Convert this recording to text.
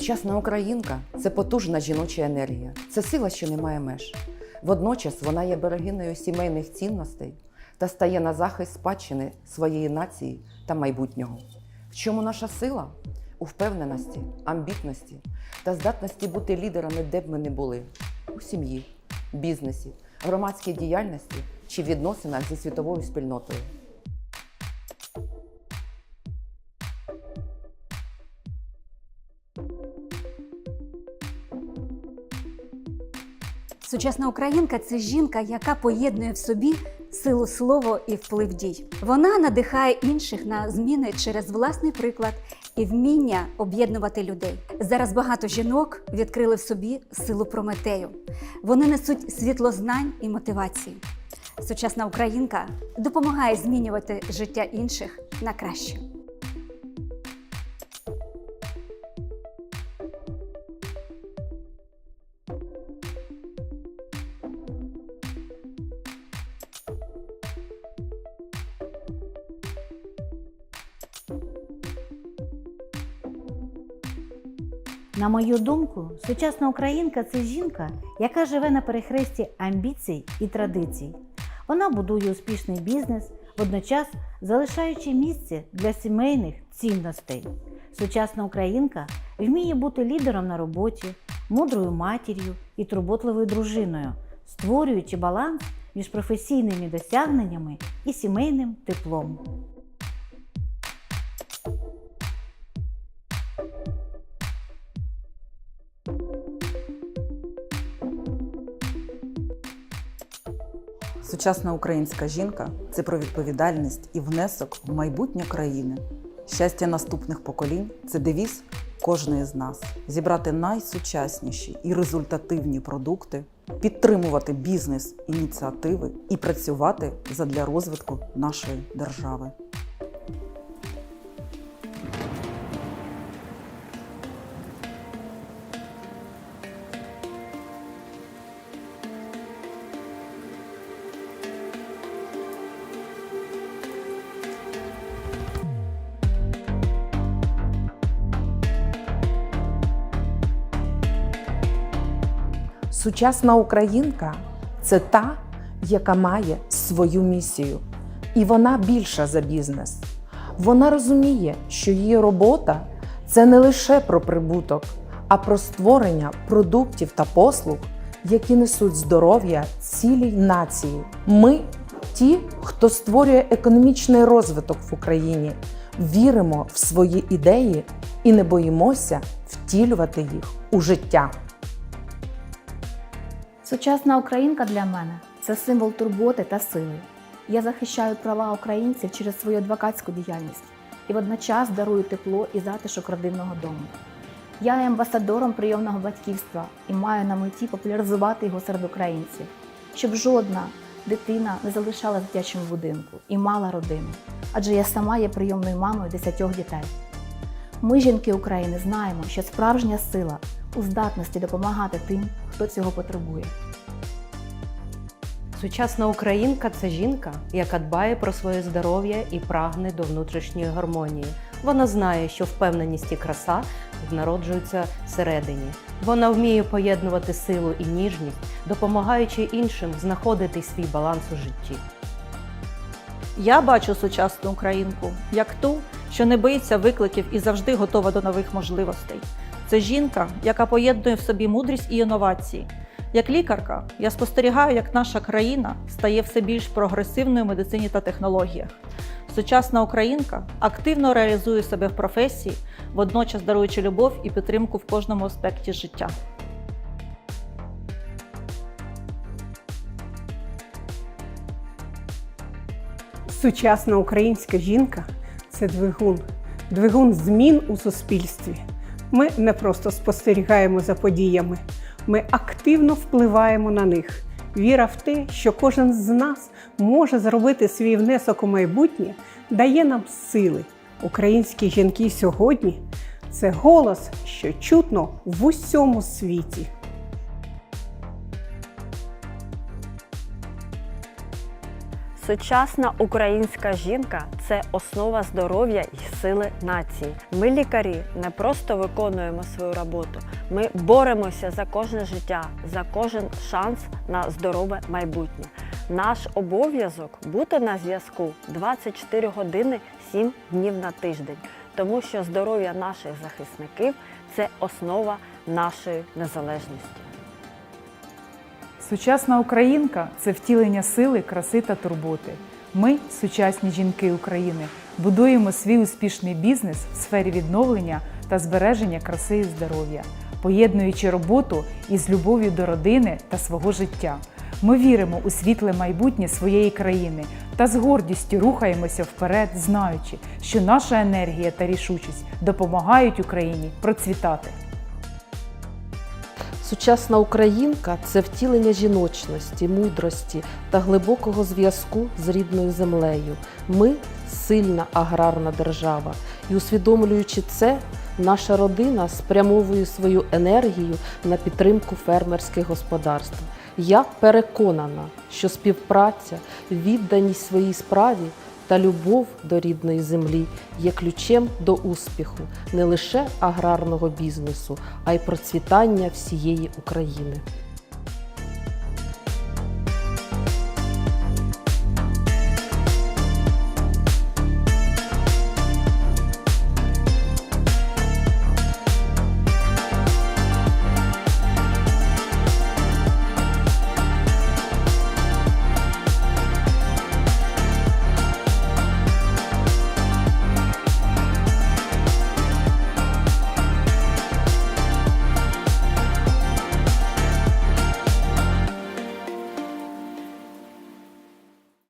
Сучасна українка це потужна жіноча енергія, це сила, що не має меж. Водночас вона є берегиною сімейних цінностей та стає на захист спадщини своєї нації та майбутнього. В чому наша сила? У впевненості, амбітності та здатності бути лідерами, де б ми не були у сім'ї, бізнесі, громадській діяльності чи відносинах зі світовою спільнотою. Сучасна українка це жінка, яка поєднує в собі силу слова і вплив дій. Вона надихає інших на зміни через власний приклад і вміння об'єднувати людей. Зараз багато жінок відкрили в собі силу Прометею. Вони несуть світло знань і мотивації. Сучасна українка допомагає змінювати життя інших на краще. На мою думку, сучасна українка це жінка, яка живе на перехресті амбіцій і традицій. Вона будує успішний бізнес, водночас залишаючи місце для сімейних цінностей. Сучасна українка вміє бути лідером на роботі, мудрою матір'ю і турботливою дружиною, створюючи баланс між професійними досягненнями і сімейним теплом. Сучасна українська жінка це про відповідальність і внесок в майбутнє країни. Щастя наступних поколінь це девіз кожної з нас зібрати найсучасніші і результативні продукти, підтримувати бізнес-ініціативи і працювати задля розвитку нашої держави. Сучасна українка це та, яка має свою місію, і вона більша за бізнес. Вона розуміє, що її робота це не лише про прибуток, а про створення продуктів та послуг, які несуть здоров'я цілій нації. Ми ті, хто створює економічний розвиток в Україні, віримо в свої ідеї і не боїмося втілювати їх у життя. Сучасна українка для мене це символ турботи та сили. Я захищаю права українців через свою адвокатську діяльність і водночас дарую тепло і затишок родинного дому. Я є амбасадором прийомного батьківства і маю на меті популяризувати його серед українців, щоб жодна дитина не залишалась в дитячому будинку і мала родину, адже я сама є прийомною мамою десятьох дітей. Ми, жінки України, знаємо, що справжня сила у здатності допомагати тим, хто цього потребує. Сучасна українка це жінка, яка дбає про своє здоров'я і прагне до внутрішньої гармонії. Вона знає, що впевненість і краса народжуються всередині. Вона вміє поєднувати силу і ніжність, допомагаючи іншим знаходити свій баланс у житті. Я бачу сучасну українку як ту, що не боїться викликів і завжди готова до нових можливостей. Це жінка, яка поєднує в собі мудрість і інновації. Як лікарка, я спостерігаю, як наша країна стає все більш прогресивною в медицині та технологіях. Сучасна українка активно реалізує себе в професії, водночас даруючи любов і підтримку в кожному аспекті життя. Сучасна українська жінка це двигун, двигун змін у суспільстві. Ми не просто спостерігаємо за подіями, ми активно впливаємо на них. Віра в те, що кожен з нас може зробити свій внесок у майбутнє, дає нам сили. Українські жінки сьогодні це голос, що чутно в усьому світі. Сучасна українська жінка це основа здоров'я і сили нації. Ми, лікарі, не просто виконуємо свою роботу, ми боремося за кожне життя, за кожен шанс на здорове майбутнє. Наш обов'язок бути на зв'язку 24 години 7 днів на тиждень, тому що здоров'я наших захисників це основа нашої незалежності. Сучасна українка це втілення сили, краси та турботи. Ми, сучасні жінки України, будуємо свій успішний бізнес в сфері відновлення та збереження краси і здоров'я, поєднуючи роботу із любов'ю до родини та свого життя. Ми віримо у світле майбутнє своєї країни та з гордістю рухаємося вперед, знаючи, що наша енергія та рішучість допомагають Україні процвітати. Сучасна українка це втілення жіночності, мудрості та глибокого зв'язку з рідною землею. Ми сильна аграрна держава, і усвідомлюючи це, наша родина спрямовує свою енергію на підтримку фермерських господарств. Я переконана, що співпраця, відданість своїй справі та любов до рідної землі є ключем до успіху не лише аграрного бізнесу, а й процвітання всієї України.